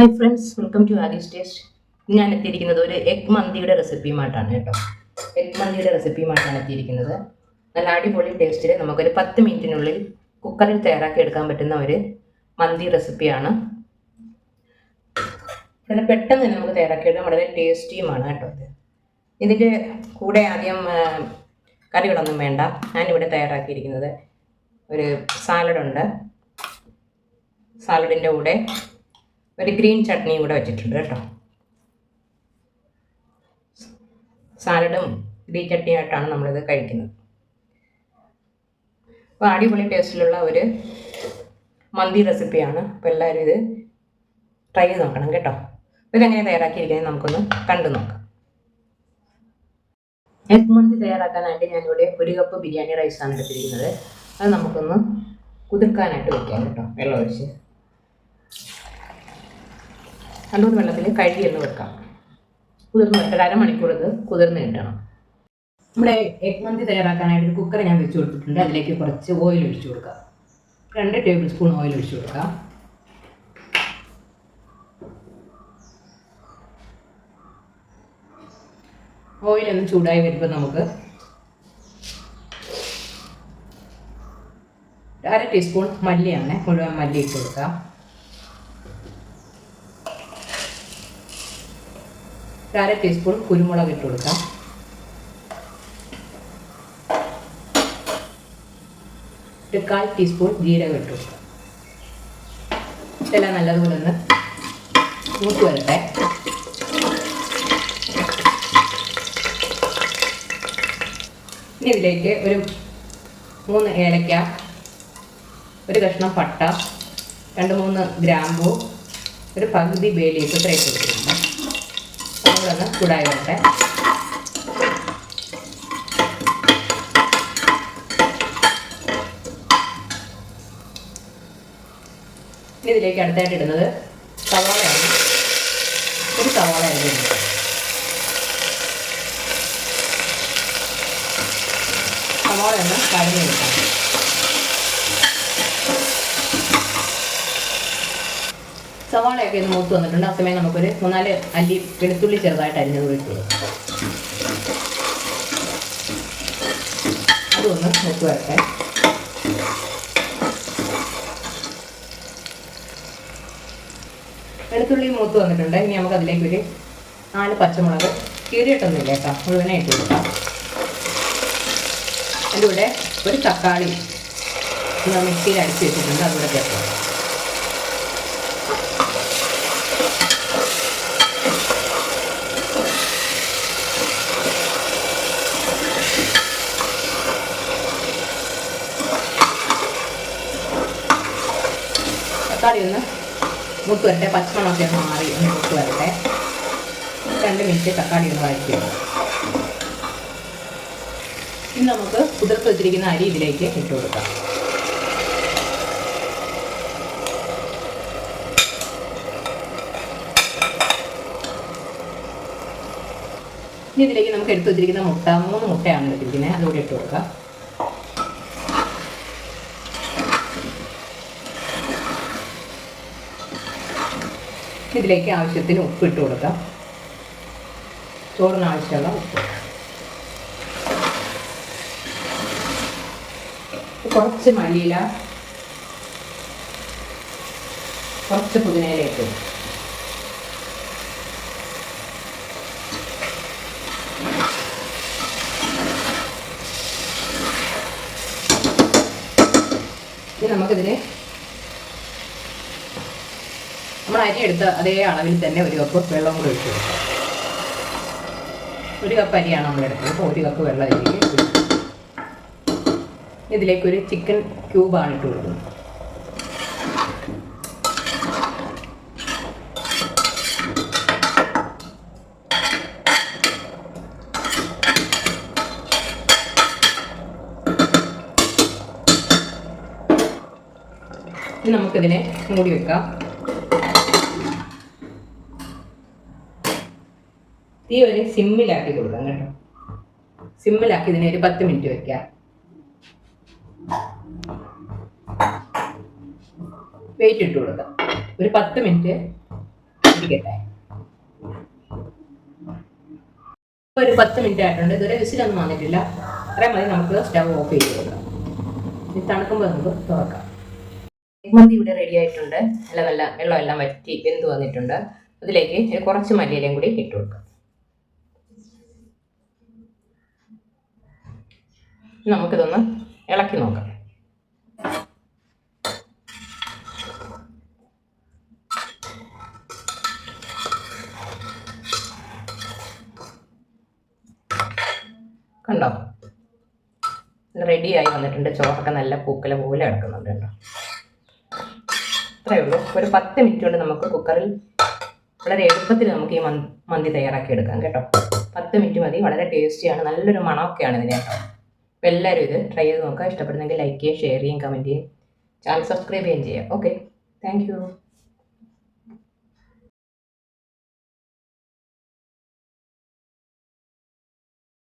Hi friends welcome to Aggie's taste ഞാൻ എത്തിയിരിക്കുന്നത് ഒരു എഗ് മന്തിയുടെ റെസിപ്പിയുമായിട്ടാണ് കേട്ടോ. എഗ് മന്തിയുടെ റെസിപ്പിയുമായിട്ടാണ് എത്തിയിരിക്കുന്നത്. നല്ല അടിപൊളി ടേസ്റ്റിൽ നമുക്കൊരു പത്ത് മിനിറ്റിനുള്ളിൽ കുക്കറിൽ തയ്യാറാക്കി എടുക്കാൻ പറ്റുന്ന ഒരു മന്തി റെസിപ്പിയാണ് വളരെ പെട്ടെന്ന് തന്നെ നമുക്ക് തയ്യാറാക്കിയെടുക്കാൻ വളരെ ടേസ്റ്റിയുമാണ് കേട്ടോ ഇത്. ഇതിന്റെ കൂടെ ആദ്യം കറികളൊന്നും വേണ്ട. ഞാനിവിടെ തയ്യാറാക്കിയിരിക്കുന്നത് ഒരു സാലഡുണ്ട് സാലഡിന്റെ കൂടെ ഒരു ഗ്രീൻ ചട്നിയും കൂടെ വെച്ചിട്ടുണ്ട് കേട്ടോ. സാലഡും ഗ്രീൻ ചട്നിയായിട്ടാണ് നമ്മളിത് കഴിക്കുന്നത്. അപ്പോൾ അടിപൊളി ടേസ്റ്റിലുള്ള ഒരു മന്തി റെസിപ്പിയാണ്. അപ്പോൾ എല്ലാവരും ഇത് ട്രൈ ചെയ്ത് നോക്കണം കേട്ടോ. ഇതെങ്ങനെ തയ്യാറാക്കിയിരിക്കുന്നത് നമുക്കൊന്ന് കണ്ടു നോക്കാം. എഗ് മന്തി തയ്യാറാക്കാനായിട്ട് ഞാനിവിടെ ഒരു കപ്പ് ബിരിയാണി റൈസാണ് എടുത്തിരിക്കുന്നത്. അത് നമുക്കൊന്ന് കുതിർക്കാനായിട്ട് വെക്കാം കേട്ടോ. വെള്ളം ഒഴിച്ച്. രണ്ടൂന്ന് വെള്ളത്തിൽ കഴുകി എന്ന് വെക്കാം. കുതിർന്ന് വെക്കാം അരമണിക്കൂർ ഇത് കുതിർന്ന് കിട്ടണം. നമ്മുടെ എഗ് മന്തി തയ്യാറാക്കാനായിട്ട് ഒരു കുക്കർ ഞാൻ വെച്ച് കൊടുത്തിട്ടുണ്ട്. അതിലേക്ക് കുറച്ച് ഓയിൽ ഒഴിച്ചു കൊടുക്കാം. രണ്ട് ടേബിൾ സ്പൂൺ ഓയിൽ ഒഴിച്ചു കൊടുക്കാം. ഓയിൽ ഒന്ന് ചൂടായി വരുമ്പോൾ നമുക്ക് അര ടീസ്പൂൺ മല്ലിയാണ്. മുഴുവൻ മല്ലി ഇട്ട് കൊടുക്കാം. ഒരു അര ടീസ്പൂൺ കുരുമുളക് ഇട്ട് കൊടുക്കാം. ഒരു കാൽ ടീസ്പൂൺ ജീരകം ഇട്ട് കൊടുക്കാം. ഇതെല്ലാം നല്ലതുപോലെ ഒന്ന് മൂത്ത് വരട്ടെ. ഇനി ഇതിലേക്ക് ഒരു മൂന്ന് ഏലക്ക ഒരു കഷ്ണം പട്ട രണ്ട് മൂന്ന് ഗ്രാമ്പു ഒരു പകുതി ബേലീഫ് ഇത്ര ഇട്ട് കൊടുത്തിട്ടുണ്ട് നമ്മളൊന്ന് ചൂടായി വരട്ടെ ഇതിലേക്ക് അടുത്തായിട്ട് ഇടുന്നത് സവാളയാണ്. ഒരു സവാള അരിഞ്ഞിട്ടുണ്ട് സവാള ഒന്ന് കടന്നു കിട്ടാം സവാളയൊക്കെ ഇത് മൂത്ത് വന്നിട്ടുണ്ട്. ആ സമയം നമുക്കൊരു മൂന്നാൽ അല്ലി വെളുത്തുള്ളി ചെറുതായിട്ട് അരിഞ്ഞത് കൊടുക്കാം. അതൊന്ന് മൂത്ത് വരട്ടെ. വെളുത്തുള്ളി മൂത്ത് വന്നിട്ടുണ്ട്. ഇനി നമുക്ക് അതിലേക്ക് ഒരു നാല് പച്ചമുളക് കീറിയിട്ടൊന്നുമില്ല കേട്ടോ. മുഴുവനായിട്ട് കൊടുക്കാം. അതിന്റെ കൂടെ ഒരു തക്കാളി മിക്സിയിൽ അടിച്ച് വെച്ചിട്ടുണ്ട്. അതുകൂടെ ചേർക്കാം തക്കാളി ഒന്ന് മൂത്ത് വരട്ടെ പച്ചമണമൊക്കെ ഒന്ന് മാറി ഒന്ന് മൂത്ത് വരട്ടെ. രണ്ട് മിനിറ്റ് തക്കാളി ഒന്ന് വഴറ്റി ഇനി നമുക്ക് കുതിർത്ത് വെച്ചിരിക്കുന്ന അരി ഇതിലേക്ക് ഇട്ട് കൊടുക്കാം. ഇനി ഇതിലേക്ക് നമുക്ക് എടുത്തു വെച്ചിരിക്കുന്ന മുട്ട മൂന്ന് മുട്ടയാണ് എടുത്തിരിക്കുന്നത്. അതുകൂടി ഇട്ട് കൊടുക്കാം. ഇതിലേക്ക് ആവശ്യത്തിന് ഉപ്പ് ഇട്ട് കൊടുക്കാം ചോറിന് ആവശ്യമുള്ള ഉപ്പ് കുറച്ച് മല്ലിയില കുറച്ച് പുതിനയില ഇട്ട് കൊടുക്കാം. ഇനി നമുക്കിതിന് നമ്മൾ അരി എടുത്ത അതേ അളവിൽ തന്നെ ഒരു കപ്പ് വെള്ളം കൂടി ഒഴിച്ചു കൊടുക്കാം. ഒരു കപ്പ് അരിയാണ് നമ്മൾ എടുത്തത്. അപ്പോൾ ഒരു കപ്പ് വെള്ളം അരി ഇതിലേക്ക് ഒരു ചിക്കൻ ക്യൂബാണ് ഇട്ട് കൊടുക്കുന്നത്. നമുക്കിതിനെ മൂടി വെക്കാം. തീ ഒരു സിമ്മിലാക്കി കൊടുക്കാം കേട്ടോ. സിമ്മിലാക്കി ഇതിനെ ഒരു പത്ത് മിനിറ്റ് വെക്കാം. വെയിറ്റ് ഇട്ട് കൊടുക്കാം. ഒരു പത്ത് മിനിറ്റ് ഇരിക്കട്ടെ. ഒരു പത്ത് മിനിറ്റ് ആയിട്ടുണ്ട്. ഇതുവരെ വിസിലൊന്നും വന്നിട്ടില്ല. അത്രയും മതി നമുക്ക് സ്റ്റവ് ഓഫ് ചെയ്ത് കൊടുക്കാം. ഇത് തണുക്കുമ്പോൾ നമുക്ക് തുറക്കാം. മന്തി ഇവിടെ റെഡി ആയിട്ടുണ്ട്. നല്ല നല്ല വെള്ളമെല്ലാം വറ്റി വെന്ത് വന്നിട്ടുണ്ട്. അതിലേക്ക് കുറച്ച് മല്ലിയിലയും കൂടി ഇട്ട് കൊടുക്കാം. നമുക്കിതൊന്ന് ഇളക്കി നോക്കാം. കണ്ടോ? റെഡിയായി വന്നിട്ടുണ്ട്. ചോറൊക്കെ നല്ല പൂക്കല പോലെ കിടക്കുന്നുണ്ട് കേട്ടോ. അത്രയേ ഉള്ളൂ. ഒരു പത്ത് മിനിറ്റ് കൊണ്ട് നമുക്ക് കുക്കറിൽ വളരെ എളുപ്പത്തിൽ നമുക്ക് ഈ മന്തി തയ്യാറാക്കി എടുക്കാം കേട്ടോ. പത്ത് മിനിറ്റ് മതി. വളരെ ടേസ്റ്റിയാണ് നല്ലൊരു മണമൊക്കെയാണ് ഇതിന് കേട്ടോ അപ്പോൾ എല്ലാവരും ഇത് ട്രൈ ചെയ്ത് നോക്കുക. ഇഷ്ടപ്പെടുന്നെങ്കിൽ ലൈക്ക് ചെയ്യുക ഷെയർ ചെയ്യുകയും കമന്റ് ചെയ്യും ചാനൽ സബ്സ്ക്രൈബ് ചെയ്യുകയും ചെയ്യുക ഓക്കെ താങ്ക്